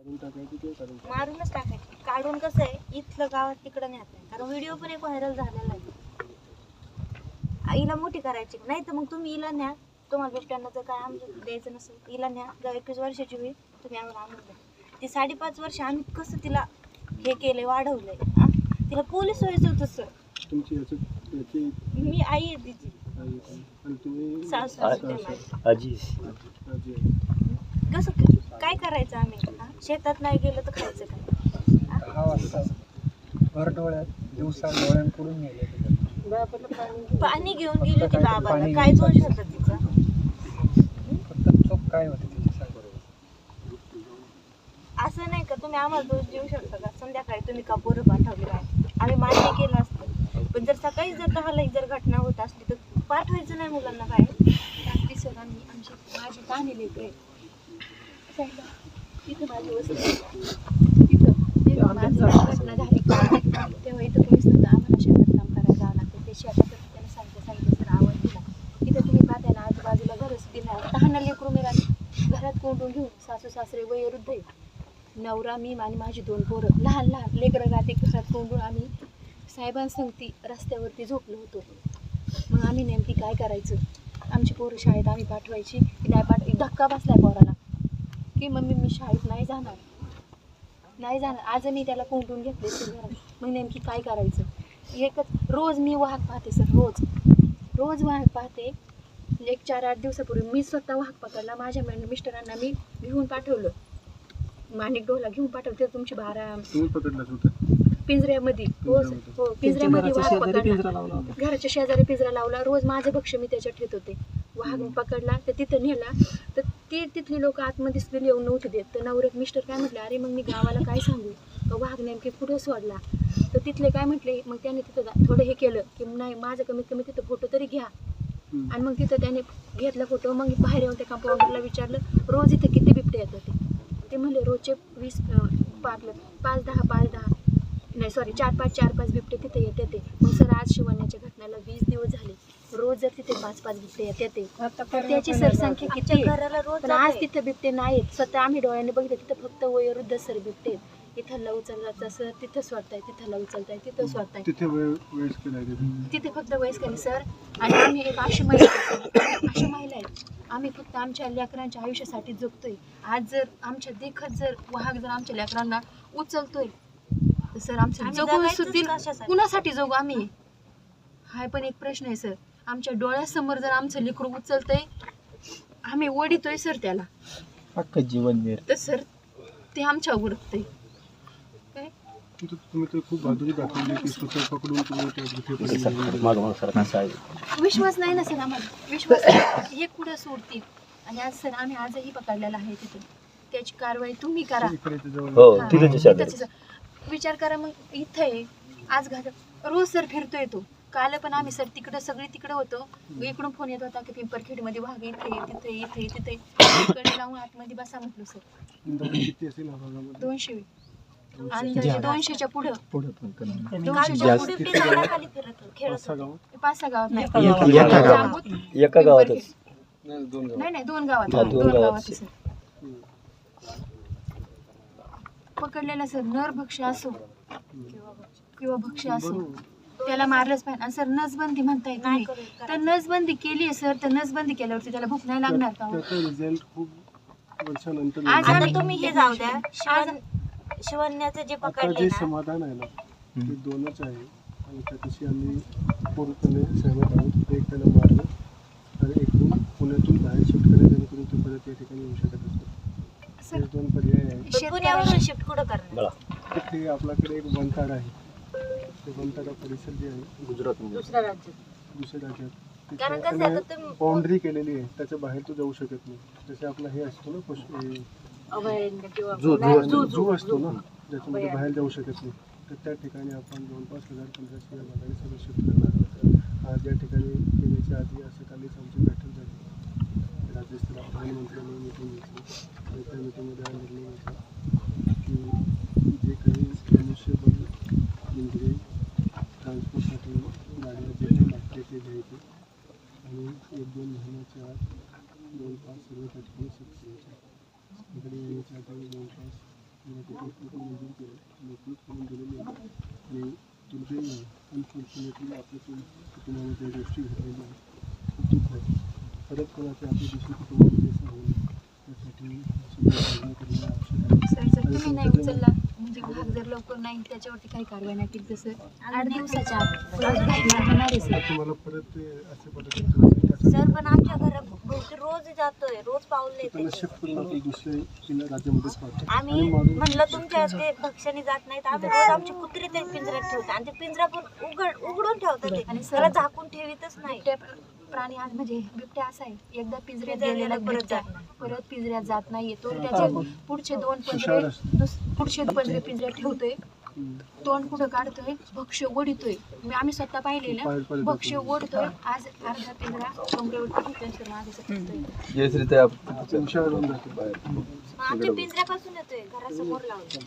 मारूनच टाकायचे. काढून कसं आहे इथलं गावात तिकडं नेत नाही कारण व्हिडिओ पण एक व्हायरल झालेला आहे. हिला मोठी करायची. नाही तर मग तुम्ही हिला न्या. तुम्हाला बिबट्यांना जर काय आमचं द्यायचं नसेल हिला न्या. जेव्हा एकवीस वर्षाची होईल तुम्ही आम्हाला आणून द्या. ती साडेपाच वर्ष आम्ही कसं तिला हे केलंय वाढवलंय? तिला पोलीस व्हायचं होतं सर. तुमची याची याची मी आई आहे तिची सासू. आजी. कसं काय करायचं आम्ही? शेतात नाही गेलं तर खायचं काय? दहा वाजता भर डोळ्यात दिवसा डोळ्यांकडून नेले पाणी घेऊन गेली. होती बाबाला. पाणी काय दोष होता तिचा? फक्त चूक काय होती त्याची सांगा असं नाही का? तुम्ही आम्हाला दोष देऊ शकता का? संध्याकाळी तुम्ही का पोरं पाठवली काय आम्ही मान्य केलं असतं. पण जर सकाळी जर दहाला जर घटना होत असली तर पाठवायचं नाही मुलांना काय रात्री सर आम्ही आमची माझी पाणी लेकर तिथं माझी वस्ती तिथं तेव्हा माझी घटना झाली. का तेव्हा इथं कोणीच नव्हतं. आम्हाला शेतात काम करायला जावं लागतं. ते शेतात त्याला सांगितलं सांगितलं सर आवाज दिला तिथं तुम्ही ना आजूबाजूला घरच दिला तहान लेकरू मेला. घरात कोंडून घेऊन सासू सासरे वयोवृद्ध आहे. नवरा मी आणि माझी दोन पोरं. लहान लहान लेकरं गाते घरात कोंडून आम्ही साहेबांसंगती रस्त्यावरती झोपलो होतो. मग आम्ही नेमकी काय करायचं? आमची पोरं शाळेत आम्ही पाठवायची. की नाही पाठ धक्का बसलाय पोराला. की मम्मी मी शाळेत नाही जाणार. नाही जाणार. आज मी त्याला कोंडून घेतले घरात मग नेमकी काय करायचं? एकच रोज मी वाहक पाहते सर रोज. रोज वाहक पाहते. एक चार आठ दिवसापूर्वी मी स्वतः वाहक पकडला. माझ्या मिस्टरांना मी घेऊन पाठवलं. माणिक डोला घेऊन पाठवलं ते तुमची बारा तुम्ही पकडलाच होतं पिंजऱ्यामध्ये. हो सर. हो पिंजऱ्यामध्ये वाघ पकडला. घराच्या शेजारी पिंजरा लावला. रोज माझं भक्ष मी त्याच्यात ठेवत होते. वाघ पकडला तर तिथं नेला. तर ती तिथली लोक आतमध्ये सुद्धा येऊन नव्हते देत. तर नवऱ्यात मिस्टर काय म्हटले अरे मग मी गावाला काय सांगू? का वाघ नेमके कुठं सोडला? तर तिथले काय म्हटले मग त्याने तिथं थोडं हे केलं की नाही माझं कमीत कमी तिथं फोटो तरी घ्या. आणि मग तिथं त्याने घेतला फोटो मग बाहेर येऊन त्या कंपाऊंडरला विचारलं रोज इथं किती बिबटे येतात? ते ते म्हणले रोजचे वीस पाच पाच दहा पाच दहा. नाही सॉरी चार पाच चार पाच बिबटे तिथे येते ते मग सर आज शिवण्याच्या घटनेला वीस दिवस झाले. रोज जर तिथे पाच पाच बिबटे येते ते तर त्याची सरसंख्या किती? आहे? पण आज तिथे बिबटे नाहीत. स्वतः आम्ही डोळ्याने बघितलं तिथं फक्त वयोवृद्ध सर बिबटे आहेत. इथं लव उचलला सर तिथं सोडताय तिथं लव उचलताय तिथं सोडताय तिथे वेळच केलाय तिथे. तिथे फक्त वयस्कर सर. आणि आम्ही एक अशी महिला आहे, अशा महिला आहेत आम्ही फक्त आमच्या लेकरांच्या आयुष्यासाठी जगतोय. आज जर आमच्या देखत जर वाहक जर आमच्या लेकरांना उचलतोय सर आमचं जगून सुद्धा कुणासाठी जगू आम्ही? हा पण एक प्रश्न आहे सर. आमच्या डोळ्यासमोर जर आमचं लेकरू उचलतंय आम्ही ओढितोय सर त्याला. अख्खं जीवन वेर तर सर ते आमच्यावर उरकतंय काय? तिथं तुम्ही तर खूप बहादुरी दाखवली की स्वतः पकडून तुम्ही त्या तिथे पकडून मागं मागं सरकार साहेब विश्वास नाही ना सर आम्हाला. विश्वास नाही. हे कुठं सोडतील? आणि आज सर आम्ही आजही पकडलेला आहे तिथे. त्याची कारवाई तुम्ही करा. इकडे ते जवळ हो हा, तिथं शेजारी तिथंच आहे. विचार करा मग इथं आहे आज घाट रोज सर फिरतोय तो. काल पण आम्ही सर तिकडं सगळी तिकडं होतो. इकडून फोन येत होता की पिंपरखेडमध्ये वाघ इथे तिथे इथे तिथे इकडे लावून आतमध्ये बसा म्हटलं सर. हा दोनशे अंदाजे दोनशेच्या पुढं. पुढं पण करा. दोनशेच्या पुढे ते झाडाखाली फिरत होते, खेळत पाच सहा. गावात? नाही नाही दोन गावात नाही नाही दोन गावात. दोन दोन गावात. गावात सर. पकडलेला सर नर भक्ष असो किंवा भक्ष असो त्याला मारलंच पाहिजे. आणि सर नसबंदी म्हणताय तुम्ही. तर नसबंदी केली आहे सर तर नसबंदी केल्यावरती त्याला भूक नाही लागणार का हो? त्याचा रिझल्ट खूप वर्षानंतर आज. आम्ही- तुम्ही हे जाऊ द्या. शिवण्याचं जे आता पकडले जे ना समाधान आहे ना ते दोनच आहे. आणि त्याच्याशी आम्ही पूर्णपणे सहमत आहोत. एक त्याला मारलं आणि एकदम पुण्यातून बाहेर शिफ्ट करणं जेणेकरून तो परत या ठिकाणी येऊ शकत असतो दोन पर्याय आहेत. पण शेतकऱ्याला- पुण्यावरून शिफ्ट कुठं करणार? बळा ते आपल्याकडे एक वनताड आहे. ते वनताडा परिसर जे आहे गुजरातमध्ये दुसऱ्या राज्यात. दुसऱ्या राज्यात कारण कसं आहे, आता तुम्ही- बाउंड्री केलेली आहे. त्याच्या बाहेर तो जाऊ शकत नाही. जसे आपला हे असतो ना पशु हे अभयारण्य किंवा असतो. ना ज्याच्यामध्ये बाहेर जाऊ शकत नाही. तर त्या ठिकाणी आपण जवळपास हजार पंधराशे या भागाने सगळं शिफ्ट करणार आहोत. आज या ठिकाणी येण्याच्या आधी असं कालीच आमची बॅटल झाली राज्यस्तरीय प्रधानमंत्र्यांनी मिटिंग घेतली. आणि त्या मिटिंगमध्ये हा निर्णय घेतला की जे काही मनुष्यबळ म्हणजे ट्रान्सपोर्टसाठी गाड्या जे काही लागते ते द्यायचे आणि एक दोन महिन्याच्या आत जवळपास सर्व त्या ठिकाणी शिफ्ट इकडे येण्याच्या आधी जवळपास टेक्निकल मंजूर केलं. नोकरीच करून दिलेली आहे. आणि दुर्दैव अनफॉर्च्युनेटली आपल्या कुटुं- कुटुंबामध्ये गोष्टी घडलेल्या आहेत. परत कोणाच्या आपल्या दुसऱ्या कुटुंबामध्ये नये त्यासाठी सर जर तुम्ही नाही उचलला. म्हणजे भाग जर लवकर नाही त्याच्यावरती काही कारवाई नाही केली तर सर. आठ दिवसाच्या आत. पुढे होणार आहे सर. तुम्हाला परत ते असे पद्धतीने सर पण आमच्या घराभोवती रोज जातोय रोज पाऊल येते आम्ही म्हणलं तुमच्या ते भक्षणी जात नाहीत आम्ही रोज आमची कुत्री ते पिंजऱ्यात ठेवतो आणि ते पिंजरा पण उघड उघडून ठेवतात ते. आणि सर- त्याला झाकून ठेवीतच नाही प्राणी आज म्हणजे बिबट्या असा आहे एकदा पिंजऱ्यात गेलेला गेला परत नाही. परत पिंजऱ्यात जात नाहीये तो त्याचे पुढचे दोन. दुस- पुढचे पंजरे पिंजऱ्यात ठेवतोय. तोंड कुठं काढतोय? भक्ष्य ओढितोय. मी आम्ही स्वतः पाहिलेलं. पाहिलं- पाहिलं. भक्ष्य ओढतोय. आज अर्धा पिंजरा डोंगरावरती घेतोय सर मागे सर जयश्री ते आप- ते हुशार होऊन जाते. मग आमच्या पिंजऱ्यापासून येतोय. घरासमोर लावतो